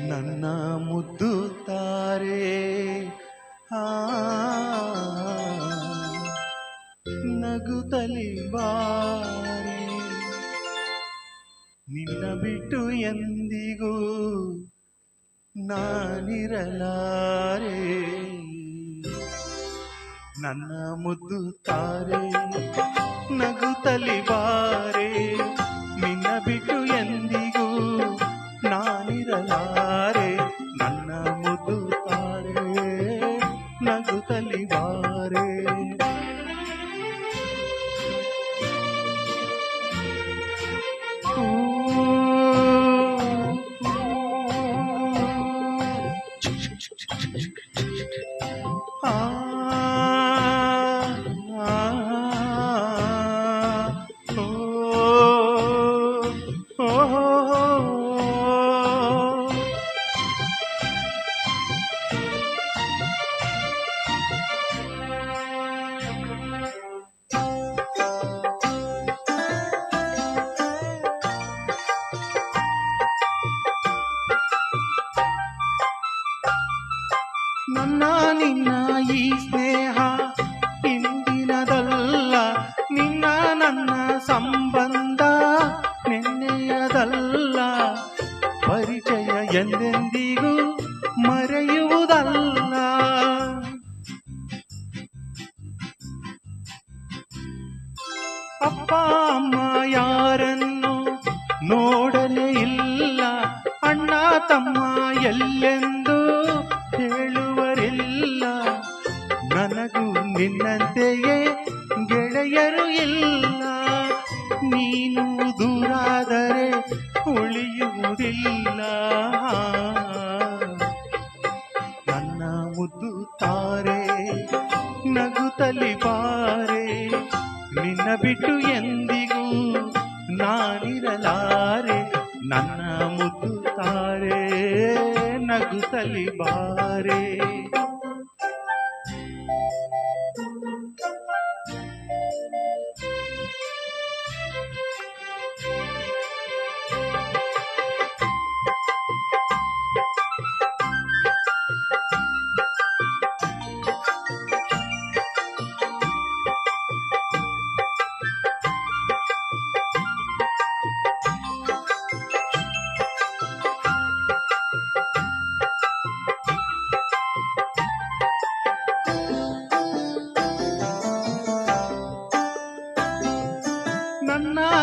ನನ್ನ ಮುದ್ದು ತಾರೆ. ಆ ನಗುತ್ತಲಿ ಬಾರೆ. ನಿನ್ನ ಬಿಟ್ಟು ಎಂದಿಗೂ ನಾನಿರಲಾರೆ. ನನ್ನ ಮುದ್ದು ತಾರೆ ನಗುತ್ತಲಿ ಬಾರೆ. నగు కలివారే ನನ್ನ ಈ ಸ್ನೇಹ ಇಂದಿನದಲ್ಲ, ನಿನ್ನ ನನ್ನ ಸಂಬಂಧ ನಿನ್ನೆಯದಲ್ಲ. ಪರಿಚಯ ಎಂದೆಂದಿಗೂ ಮರೆಯುವುದಲ್ಲ. ಅಪ್ಪ, ಅಮ್ಮ ಯಾರನ್ನು ನೋಡಲೇ ಇಲ್ಲ, ಅಣ್ಣ, ತಮ್ಮ ಎಲ್ಲೆಂದು ನಿನ್ನಂತೆಯೇ ಗೆಳೆಯರು ಇಲ್ಲ. ನೀನು ದೂರಾದರೆ ಉಳಿಯುವುದಿಲ್ಲ. ನನ್ನ ಮುದ್ದು ತಾರೆ ನಗುತ್ತಲಿ ಬಾರೆ, ನಿನ್ನ ಬಿಟ್ಟು ಎಂದಿಗೂ ನಾನಿರಲಾರೆ. ನನ್ನ ಮುದ್ದು ತಾರೆ ನಗುತ್ತಲಿ ಬಾರೆ.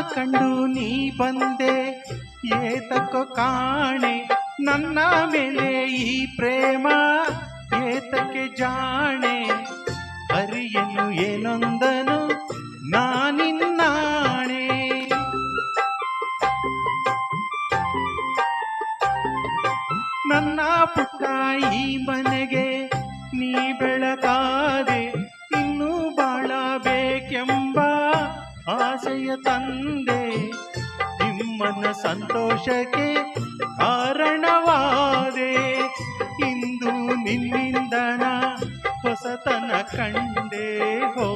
ಕಂಡು ನೀ ಬಂದೆ, ಏತಕ್ಕೋ ಕಾಣೆ? ನನ್ನ ಮೇಲೆ ಈ ಪ್ರೇಮ ಏತಕ್ಕೆ ಜಾಣೆ? ಅರಿಯನು ಏನೊಂದನು ನಾನಿನ್ನಾಣೆ ನನ್ನ ಪುಟ್ಟ ಈ ಮನೆಗೆ ನೀ ಬೆಳಕಾದೆ ಇನ್ನೂ ಬಾಳಬೇಕೆಂಬ ಆಸೆಯ ತಂದೆ ನಿಮ್ಮನ ಸಂತೋಷಕ್ಕೆ ಕಾರಣವಾದೆ. ಇಂದು ನಿನ್ನಿಂದನ ಹೊಸತನ ಕಂಡೆ ಹೋ.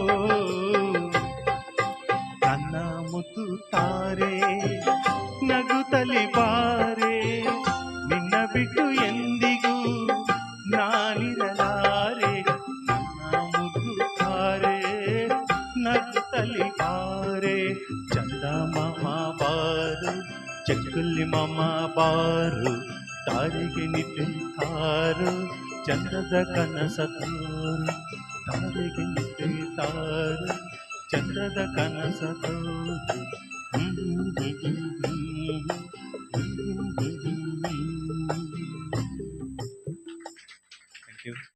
ನನ್ನ ಮುತ್ತು ತಾರೆ ಚಕ್ಕುಲ್ಲಿ ಮಮ ಬಾರು ತಾರಿಗೆ ನಿದ್ದೆ ತಾರು ಚಂದ್ರದ ಕನಸ ತೋರು ತಾರಿಗೆ ನಿದ್ದೆ ತಾರು ಚಂದ್ರದ ಕನಸ ತೋರು